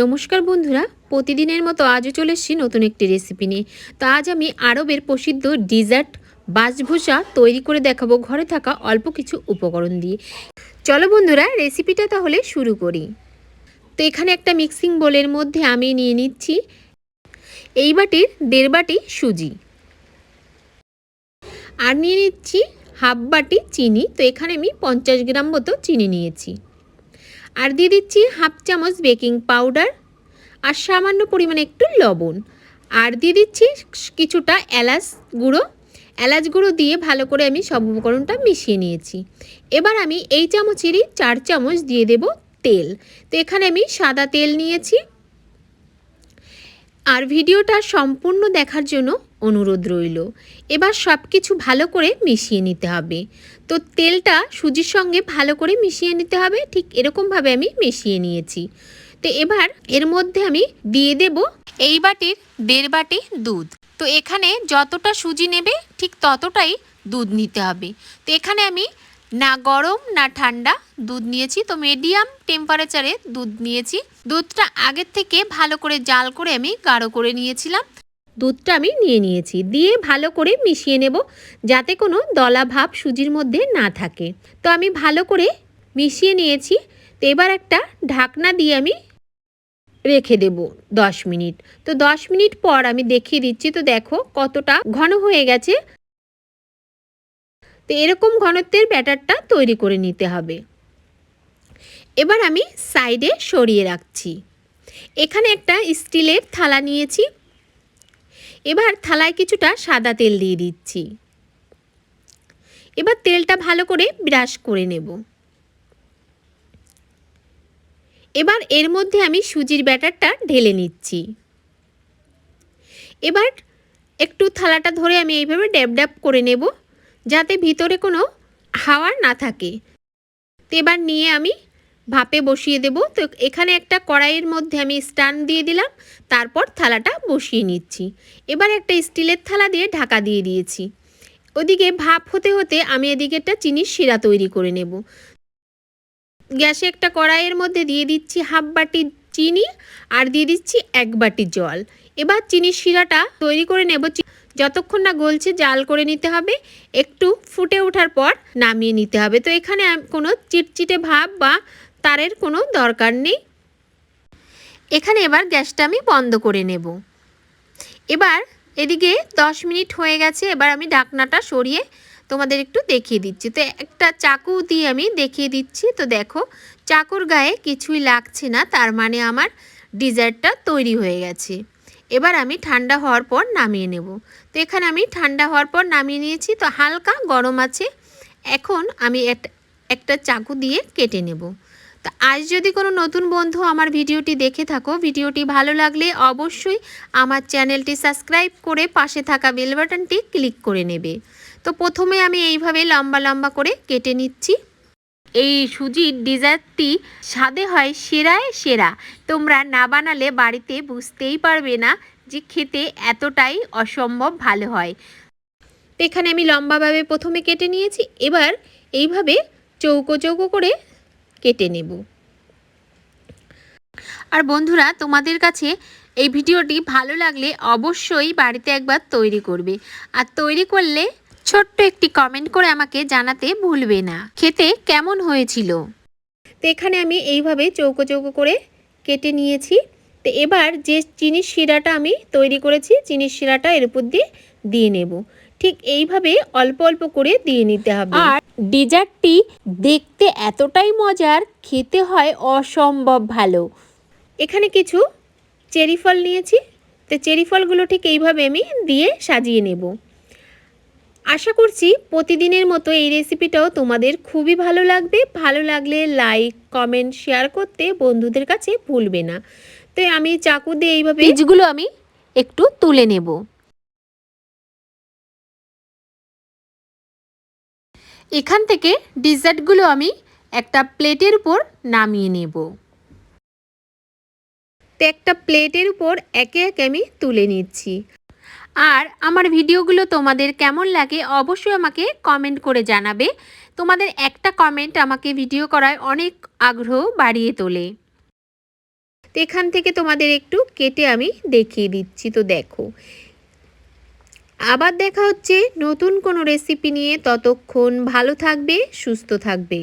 নমস্কার বন্ধুরা, প্রতিদিনের মতো আজও চলে এসেছি নতুন একটি রেসিপি নিয়ে। তো আজ আমি আরবের প্রসিদ্ধ ডিজার্ট বাসভূষা তৈরি করে দেখাবো ঘরে থাকা অল্প কিছু উপকরণ দিয়ে। চলো বন্ধুরা রেসিপিটা তাহলে শুরু করি। তো এখানে একটা মিক্সিং বোলের মধ্যে আমি নিয়ে নিচ্ছি এই বাটির দেড় বাটি সুজি। আর নিয়ে নিচ্ছি হাফ বাটি চিনি। তো এখানে আমি পঞ্চাশ গ্রাম মতো চিনি নিয়েছি। আর দিয়ে দিচ্ছি হাফ চামচ বেকিং পাউডার আর সামান্য পরিমাণে একটু লবণ। আর দিয়ে দিচ্ছি কিছুটা এলাচ গুঁড়ো। এলাচ গুঁড়ো দিয়ে ভালো করে আমি সব উপকরণটা মিশিয়ে নিয়েছি। এবার আমি এই চামচেরই চার চামচ দিয়ে দেব তেল। তো এখানে আমি সাদা তেল নিয়েছি। আর ভিডিওটা সম্পূর্ণ দেখার জন্য অনুরোধ রইল। এবার সব কিছু ভালো করে মিশিয়ে নিতে হবে। তো তেলটা সুজির সঙ্গে ভালো করে মিশিয়ে নিতে হবে, ঠিক এরকমভাবে আমি মিশিয়ে নিয়েছি। তো এবার এর মধ্যে আমি দিয়ে দেব এই বাটির দেড় বাটি দুধ। তো এখানে যতটা সুজি নেবে, ঠিক ততটাই দুধ নিতে হবে। তো এখানে আমি না গরম, না ঠান্ডা দুধ নিয়েছি। তো মিডিয়াম টেম্পারেচারে দুধ নিয়েছি। দুধটা আগের থেকে ভালো করে জাল করে আমি গাঢ় করে নিয়েছিলাম। দুধটা আমি নিয়ে নিয়েছি। দিয়ে ভালো করে মিশিয়ে নেব যাতে কোনো দলা ভাব সুজির মধ্যে না থাকে। তো আমি ভালো করে মিশিয়ে নিয়েছি। তো এবার একটা ঢাকনা দিয়ে আমি রেখে দেব দশ মিনিট। তো দশ মিনিট পর আমি দেখিয়ে দিচ্ছি। তো দেখো কতটা ঘন হয়ে গেছে। তো এরকম ঘনত্বের ব্যাটারটা তৈরি করে নিতে হবে। এবার আমি সাইডে সরিয়ে রাখছি। এখানে একটা স্টিলের থালা নিয়েছি। এবার থালায় কিছুটা সাদা তেল দিয়ে দিচ্ছি। এবার তেলটা ভালো করে ব্রাশ করে নেব। এবার এর মধ্যে আমি সুজির ব্যাটারটা ঢেলে নিচ্ছি। এবার একটু থালাটা ধরে আমি এইভাবে ড্যাব ড্যাব করে নেব, যাতে ভিতরে কোনো হাওয়া না থাকে। এবার নিয়ে আমি ভাপে বসিয়ে দেব। তো এখানে একটা কড়াইয়ের মধ্যে আমি স্ট্যান্ড দিয়ে দিলাম। তারপর থালাটা বসিয়ে নিচ্ছি। এবার একটা স্টিলের থালা দিয়ে ঢাকা দিয়ে দিয়েছি। ওদিকে ভাপ হতে হতে আমি এদিকে একটা চিনির শিরা তৈরি করে নেব। গ্যাসে একটা কড়াইয়ের মধ্যে দিয়ে দিচ্ছি হাফ বাটি চিনি আর দিয়ে দিচ্ছি এক বাটি জল। এবার চিনির শিরাটা তৈরি করে নেব। যতক্ষণ না গলছে জাল করে নিতে হবে। একটু ফুটে ওঠার পর নামিয়ে নিতে হবে। তো এখানে কোনো চিটচিটে ভাব বা তারের কোনো দরকার নেই। এখানে এবার গ্যাসটা আমি বন্ধ করে নেব। এবার এদিকে দশ মিনিট হয়ে গেছে, এবার আমি ঢাকনাটা সরিয়ে তোমাদের একটু দেখিয়ে দিচ্ছি। তো একটা চাকু দিয়ে আমি দেখিয়ে দিচ্ছি। তো দেখো, চাকুর গায়ে কিছুই লাগছে না, তার মানে আমার ডিজার্টটা তৈরি হয়ে গেছে। এবার আমি ঠান্ডা হওয়ার পর নামিয়ে নেব। তো এখানে আমি ঠান্ডা হওয়ার পর নামিয়ে নিয়েছি। তো হালকা গরম আছে। এখন আমি একটা চাকু দিয়ে কেটে নেব। তো আজ যদি কোনো নতুন বন্ধু আমার ভিডিওটি দেখে থাকো, ভিডিওটি ভালো লাগলে অবশ্যই আমার চ্যানেলটি সাবস্ক্রাইব করে পাশে থাকা বেল বাটনটি ক্লিক করে নেবে। তো প্রথমে আমি এইভাবে লম্বা লম্বা করে কেটে নিচ্ছি। এই সুজির ডিজার্টটি স্বাদে হয় সেরায় সেরা। তোমরা না বানালে বাড়িতে বুঝতেই পারবে না যে খেতে এতটাই অসম্ভব ভালো হয়। এখানে আমি লম্বাভাবে প্রথমে কেটে নিয়েছি। এবার এইভাবে চৌকো চৌকো করে কেটে নেব। আর বন্ধুরা, তোমাদের কাছে এই ভিডিওটি ভালো লাগলে অবশ্যই বাড়িতে একবার তৈরি করবে। আর তৈরি করলে ছোট্ট একটি কমেন্ট করে আমাকে জানাতে ভুলবে না। খেতে কেমন হয়েছিল? তো এখানে আমি এইভাবে চৌকো চৌকো করে কেটে নিয়েছি। তো এবার যে চিনির শিরাটা আমি তৈরি করেছি, চিনির শিরাটা এর উপর দিয়ে দিয়ে নেব। ঠিক এইভাবে অল্প অল্প করে দিয়ে নিতে হবে। আর ডেজার্টটি দেখতে এতটাই মজার খেতে হয় অসম্ভব ভালো। এখানে কিছু চেরি ফল নিয়েছি। তো চেরি ফলগুলো ঠিক এইভাবে আমি দিয়ে সাজিয়ে নেব। আশা করছি প্রতিদিনের মতো এই রেসিপিটাও তোমাদের খুবই ভালো লাগবে। ভালো লাগলে লাইক কমেন্ট শেয়ার করতে বন্ধুদের কাছে ভুলবে না। তো আমি চাকু দিয়ে এইভাবে বীজগুলো আমি একটু তুলে নেব। এখান থেকে ডিজার্টগুলো আমি একটা প্লেটের উপর নামিয়ে নেব। তো একটা প্লেটের উপর একে একে আমি তুলে নিচ্ছি। আর আমার ভিডিওগুলো তোমাদের কেমন লাগে অবশ্যই আমাকে কমেন্ট করে জানাবে। তোমাদের একটা কমেন্ট আমাকে ভিডিও করায় অনেক আগ্রহ বাড়িয়ে তোলে। তো এখান থেকে তোমাদের একটু কেটে আমি দেখিয়ে দিচ্ছি তো দেখো। আবার দেখা হচ্ছে নতুন কোনো রেসিপি নিয়ে। ততক্ষণ ভালো থাকবে সুস্থ থাকবে।